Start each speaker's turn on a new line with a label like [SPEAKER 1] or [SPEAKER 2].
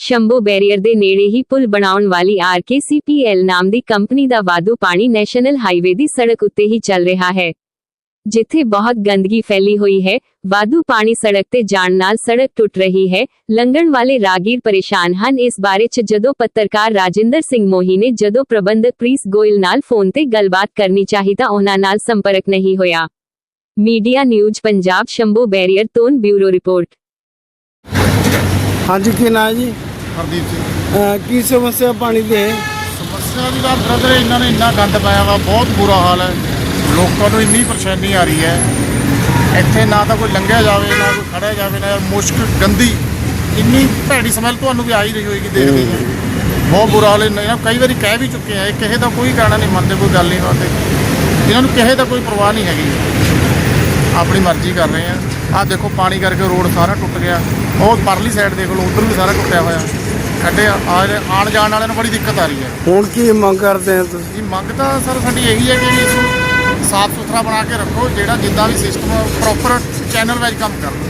[SPEAKER 1] Shambhu barrier ਦੇ ਨੇੜੇ ਹੀ ਪੁਲ ਬਣਾਉਣ ਵਾਲੀ ਆਰਕੇਸੀਪੀਐਲ ਨਾਮ ਦੀ ਕੰਪਨੀ ਦਾ ਵਾਧੂ ਪਾਣੀ ਨੈਸ਼ਨਲ ਹਾਈਵੇ ਦੀ ਸੜਕ ਉੱਤੇ ਹੀ ਚੱਲ ਰਿਹਾ ਹੈ। ਜਿੱਥੇ ਬਹੁਤ ਗੰਦਗੀ ਫੈਲੀ ਹੋਈ ਹੈ, ਵਾਧੂ ਪਾਣੀ ਸੜਕ ਤੇ ਜਾਣ ਨਾਲ ਸੜਕ ਟੁੱਟ ਰਹੀ ਹੈ, ਲੰਘਣ ਵਾਲੇ ਰਾਗੀਰ ਪਰੇਸ਼ਾਨ ਹਨ। ਇਸ ਬਾਰੇ ਚ ਜਦੋਂ ਪੱਤਰਕਾਰ ਰਾਜਿੰਦਰ ਸਿੰਘ ਮੋਹੀ ਨੇ ਜਦੋਂ ਪ੍ਰਬੰਧਕ ਪ੍ਰੀਸ ਗੋਇਲ ਨਾਲ ਫੋਨ ਤੇ ਗੱਲਬਾਤ ਕਰਨੀ ਚਾਹੀਦਾ ਤਾਂ ਉਹਨਾਂ ਨਾਲ ਸੰਪਰਕ ਨਹੀਂ ਹੋਇਆ। Media news Punjab, Shambhu barrier ਤੋਂ ਬਿਊਰੋ ਰਿਪੋਰਟ।
[SPEAKER 2] ਹਾਂਜੀ, ਕੀ ਨਾਂ ਜੀ?
[SPEAKER 3] ਹਰਦੀਪ ਸਿੰਘ?
[SPEAKER 2] ਅਹ ਕੀ ਸਮੱਸਿਆ ਪਾਣੀ ਦੀ? ਹੈ
[SPEAKER 3] ਸਮੱਸਿਆ ਦੀ ਤਾਂ ਬ੍ਰਦਰ ਇਹਨਾਂ ਨੇ ਇੰਨਾ ਗੰਦ ਪਾਇਆ ਵਾ ਬਹੁਤ ਬੁਰਾ ਹਾਲ ਹੈ। ਲੋਕਾਂ ਨੂੰ ਇੰਨੀ ਪਰੇਸ਼ਾਨੀ ਆ ਰਹੀ ਹੈ। ਇੱਥੇ ਨਾ ਤਾਂ ਕੋਈ ਲੰਘਿਆ ਜਾਵੇ ਨਾ ਕੋਈ ਖੜਿਆ ਜਾਵੇ ਨਾ ਮੁਸ਼ਕ ਗੰਦੀ। ਇੰਨੀ ਭੈੜੀ ਸਮੈਲ ਤੁਹਾਨੂੰ ਵੀ ਆ ਹੀ ਰਹੀ ਹੋਏਗੀ ਦੇਖਦੇ ਹੀ। ਬਹੁਤ ਬੁਰਾ ਹਾਲ ਹੈ। ਇਹਨਾਂ ਨੂੰ ਕਈ ਵਾਰੀ ਕਹਿ ਵੀ ਚੁੱਕੇ ਆ ਇਹ ਕਿਸੇ ਦਾ ਕੋਈ ਕਹਿਣਾ ਨਹੀਂ ਮੰਨਦੇ ਕੋਈ ਗੱਲ ਨਹੀਂ ਕਰਦੇ ਇਹਨਾਂ ਨੂੰ ਕਿਸੇ ਦਾ ਕੋਈ ਪਰਵਾਹ ਨਹੀਂ ਹੈਗੀ। ਆਪਣੀ ਮਰਜ਼ੀ ਕਰ ਰਹੇ ਆ। ਆਹ ਦੇਖੋ ਪਾਣੀ ਕਰਕੇ ਰੋਡ ਸਾਰਾ ਟੁੱਟ ਗਿਆ। ਉਹ ਪਰਲੀ ਸਾਈਡ ਦੇਖ ਲਓ ਉਧਰ ਵੀ ਸਾਰਾ ਟੁੱਟਿਆ ਹੋਇਆ। ਖੱਡੇ ਆ- ਆਉਣ ਜਾਣ ਵਾਲਿਆਂ ਨੂੰ ਬੜੀ ਦਿੱਕਤ ਆ ਰਹੀ ਹੈ।
[SPEAKER 2] ਹੁਣ ਕੀ ਮੰਗ ਕਰਦੇ ਆ ਤੁਸੀਂ?
[SPEAKER 3] ਜੀ ਮੰਗ ਤਾਂ ਸਰ ਸਾਡੀ ਇਹੀ ਹੈ ਕਿ ਵੀ ਇਸਨੂੰ ਸਾਫ਼ ਸੁਥਰਾ ਬਣਾ ਕੇ ਰੱਖੋ ਜਿਹੜਾ ਜਿੱਦਾਂ ਵੀ ਸਿਸਟਮ ਪ੍ਰੋਪਰ ਚੈਨਲ ਵਾਈਜ਼ ਕੰਮ ਕਰਨ।